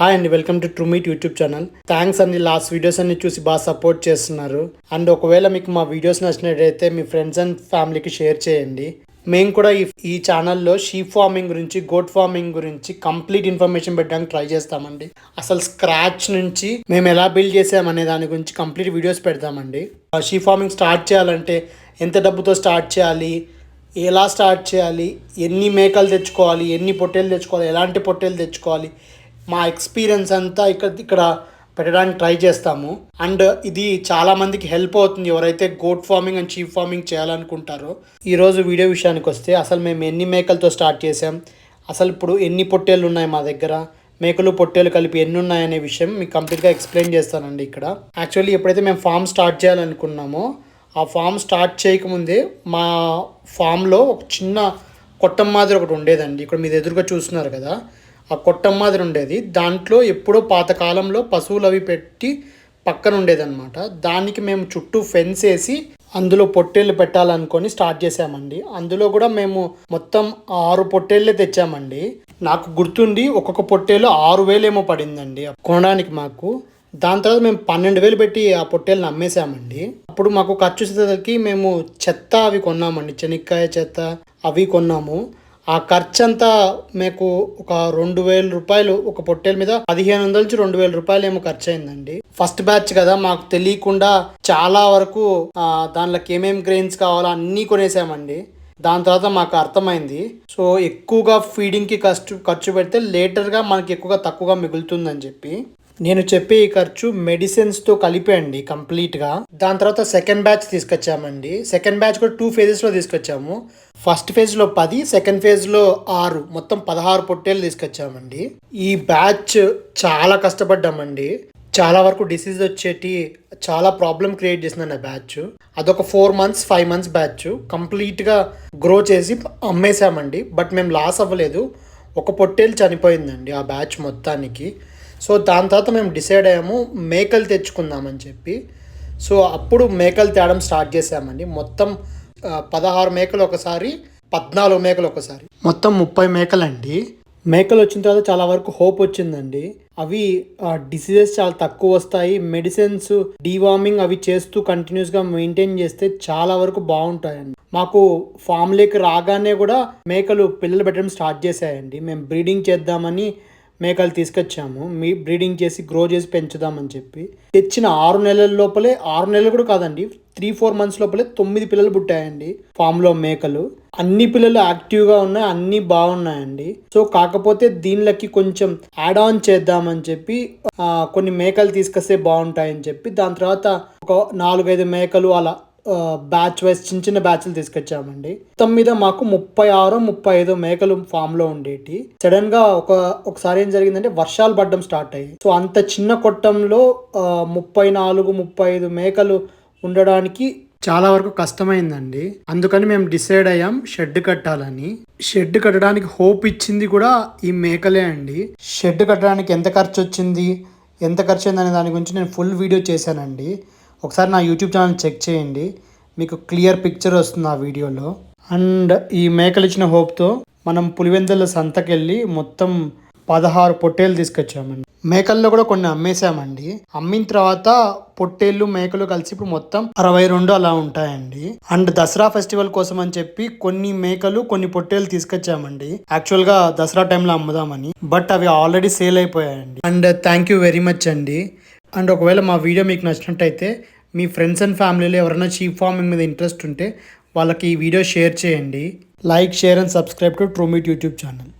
Hi అండి welcome to TrueMeat YouTube channel thanks అండి last videos అన్ని చూసి బాగా సపోర్ట్ చేస్తున్నారు. అండ్ ఒకవేళ మీకు మా వీడియోస్ నచ్చినట్టయితే మీ ఫ్రెండ్స్ అండ్ ఫ్యామిలీకి షేర్ చేయండి. మేము కూడా ఈ ఈ ఛానల్లో షీప్ ఫార్మింగ్ గురించి గోట్ ఫార్మింగ్ గురించి కంప్లీట్ ఇన్ఫర్మేషన్ పెట్టడానికి ట్రై చేస్తామండి. అసలు స్క్రాచ్ నుంచి మేము ఎలా బిల్డ్ చేసామనే దాని గురించి కంప్లీట్ వీడియోస్ పెడతామండి. షీప్ ఫార్మింగ్ స్టార్ట్ చేయాలంటే ఎంత డబ్బుతో స్టార్ట్ చేయాలి ఎలా స్టార్ట్ చేయాలి ఎన్ని మేకలు తెచ్చుకోవాలి ఎన్ని పొట్టేలు తెచ్చుకోవాలి ఎలాంటి పొట్టేలు తెచ్చుకోవాలి మా ఎక్స్పీరియన్స్ అంతా ఇక్కడ ఇక్కడ పెట్టడానికి ట్రై చేస్తాము. అండ్ ఇది చాలామందికి హెల్ప్ అవుతుంది ఎవరైతే goat farming and cheap farming చేయాలనుకుంటారో. ఈరోజు వీడియో విషయానికి వస్తే అసలు మేము ఎన్ని మేకలతో స్టార్ట్ చేసాం అసలు ఇప్పుడు ఎన్ని పొట్టేళ్ళు ఉన్నాయి మా దగ్గర మేకలు పొట్టేలు కలిపి ఎన్ని ఉన్నాయనే విషయం మీకు కంప్లీట్గా ఎక్స్ప్లెయిన్ చేస్తానండి ఇక్కడ. యాక్చువల్లీ ఎప్పుడైతే మేము ఫామ్ స్టార్ట్ చేయాలనుకున్నామో ఆ ఫామ్ స్టార్ట్ చేయకముందే మా ఫామ్లో ఒక చిన్న కొట్టం మాదిరి ఒకటి ఉండేదండి. ఇక్కడ మీరు ఎదురుగా చూస్తున్నారు కదా. ఆ కొట్టం మాదిరి ఉండేది. దాంట్లో ఎప్పుడో పాతకాలంలో పశువులు అవి పెట్టి పక్కన ఉండేదన్నమాట. దానికి మేము చుట్టూ ఫెన్స్ వేసి అందులో పొట్టేళ్ళు పెట్టాలనుకొని స్టార్ట్ చేసామండి అందులో కూడా మేము మొత్తం ఆరు పొట్టేళ్ళే తెచ్చామండి. నాకు గుర్తుండి ఒక్కొక్క పొట్టేలు ఆరు వేలేమో పడిందండి కొనడానికి మాకు. దాని తర్వాత మేము పన్నెండు వేలు పెట్టి ఆ పొట్టేళ్ళని అమ్మేసామండి అప్పుడు మాకు ఖర్చు వచ్చేసరికి మేము చెత్త అవి కొన్నామండి. చెనిక్కాయ చెత్త అవి కొన్నాము. ఆ ఖర్చు అంతా మీకు ఒక రెండు వేల రూపాయలు ఒక పొట్టేల మీద పదిహేను వందల నుంచి రెండు వేల రూపాయలు ఏమో ఖర్చు అయిందండి ఫస్ట్ బ్యాచ్ కదా మాకు తెలియకుండా చాలా వరకు దాంట్లోకి ఏమేమి గ్రెయిన్స్ కావాలో అన్నీ కొనేసామండి. దాని తర్వాత మాకు అర్థమైంది. సో ఎక్కువగా ఫీడింగ్కి ఖర్చు ఖర్చు పెడితే లేటర్గా మనకి ఎక్కువగా తక్కువగా మిగులుతుందని చెప్పి. నేను చెప్పే ఈ ఖర్చు మెడిసిన్స్తో కలిపి అండి కంప్లీట్గా దాని తర్వాత సెకండ్ బ్యాచ్ తీసుకొచ్చామండి. సెకండ్ బ్యాచ్ కూడా టూ ఫేజెస్లో తీసుకొచ్చాము. ఫస్ట్ ఫేజ్లో పది సెకండ్ ఫేజ్లో ఆరు. మొత్తం పదహారు పొట్టేలు తీసుకొచ్చామండి. ఈ బ్యాచ్ చాలా కష్టపడ్డామండి. చాలా వరకు డిసీజ్ వచ్చేటి చాలా ప్రాబ్లం క్రియేట్ చేసిందండి ఆ బ్యాచ్ అదొక four months five months batch కంప్లీట్గా గ్రో చేసి అమ్మేశామండి. బట్ మేము లాస్ అవ్వలేదు. ఒక పొట్టేలు చనిపోయిందండి ఆ బ్యాచ్ మొత్తానికి. సో దాని తర్వాత మేము డిసైడ్ అయ్యాము మేకలు తెచ్చుకుందామని చెప్పి. సో అప్పుడు మేకలు తేవడం స్టార్ట్ చేసామండి మొత్తం పదహారు మేకలు ఒకసారి పద్నాలుగు మేకలు ఒకసారి. మొత్తం ముప్పై మేకలండి. మేకలు వచ్చిన తర్వాత చాలా వరకు హోప్ వచ్చిందండి. అవి డిసీజెస్ చాలా తక్కువ వస్తాయి. మెడిసిన్స్ డీవార్మింగ్ అవి చేస్తూ కంటిన్యూస్గా మెయింటైన్ చేస్తే చాలా వరకు బాగుంటాయండి. మాకు ఫామ్లోకి రాగానే కూడా మేకలు పిల్లలు పెట్టడం స్టార్ట్ చేశాయండి. మేము బ్రీడింగ్ చేద్దామని మేకలు తీసుకొచ్చాము. మీ బ్రీడింగ్ చేసి గ్రో చేసి పెంచుదామని చెప్పి. తెచ్చిన ఆరు నెలల లోపలే ఆరు నెలలు కూడా కాదండి త్రీ ఫోర్ మంత్స్ లోపలే తొమ్మిది పిల్లలు పుట్టాయండి ఫామ్లో మేకలు. అన్ని పిల్లలు యాక్టివ్గా ఉన్నాయి అన్ని బాగున్నాయండి. సో కాకపోతే దీనిలోకి కొంచెం యాడ్ ఆన్ చేద్దామని చెప్పి కొన్ని మేకలు తీసుకొస్తే బాగుంటాయని చెప్పి దాని తర్వాత ఒక నాలుగైదు మేకలు అలా బ్యాచ్ వైజ్ చిన్న చిన్న బ్యాచ్లు తీసుకొచ్చామండి. మొత్తం మీద మాకు ముప్పై ఆరు ముప్పై ఐదు మేకలు ఫామ్లో ఉండేటి. సడన్గా ఒక ఒకసారి ఏం జరిగిందంటే వర్షాలు పడడం స్టార్ట్ అయ్యాయి సో అంత చిన్న కొట్టంలో ముప్పై నాలుగు ముప్పై ఐదు మేకలు ఉండడానికి చాలా వరకు కష్టమైందండి. అందుకని మేము డిసైడ్ అయ్యాం షెడ్ కట్టాలని. షెడ్ కట్టడానికి హోప్ ఇచ్చింది కూడా ఈ మేకలే అండి. షెడ్ కట్టడానికి ఎంత ఖర్చు వచ్చింది ఎంత ఖర్చు అయింది అనే దాని గురించి నేను ఫుల్ వీడియో చేశానండి. ఒకసారి నా యూట్యూబ్ ఛానల్ చెక్ చేయండి. మీకు క్లియర్ పిక్చర్ వస్తుంది ఆ వీడియోలో. అండ్ ఈ మేకలు ఇచ్చిన హోప్తో మనం పులివెందుల సంతకెళ్ళి మొత్తం పదహారు పొట్టేలు తీసుకొచ్చామండి. మేకల్లో కూడా కొన్ని అమ్మేశామండి. అమ్మిన తర్వాత పొట్టేళ్ళు మేకలు కలిసి ఇప్పుడు మొత్తం అరవై రెండు అలా ఉంటాయండి. అండ్ దసరా ఫెస్టివల్ కోసం అని చెప్పి కొన్ని మేకలు కొన్ని పొట్టేలు తీసుకొచ్చామండి. యాక్చువల్గా దసరా టైంలో అమ్ముదామని. బట్ అవి ఆల్రెడీ సేల్ అయిపోయాయండి. And thank you very much అండి. అండ్ ఒకవేళ మా వీడియో మీకు నచ్చినట్టయితే మీ ఫ్రెండ్స్ అండ్ ఫ్యామిలీలో ఎవరైనా చీప్ ఫార్మింగ్ మీద ఇంట్రెస్ట్ ఉంటే వాళ్ళకి ఈ వీడియో షేర్ చేయండి. Like share and subscribe to TrueMeat YouTube channel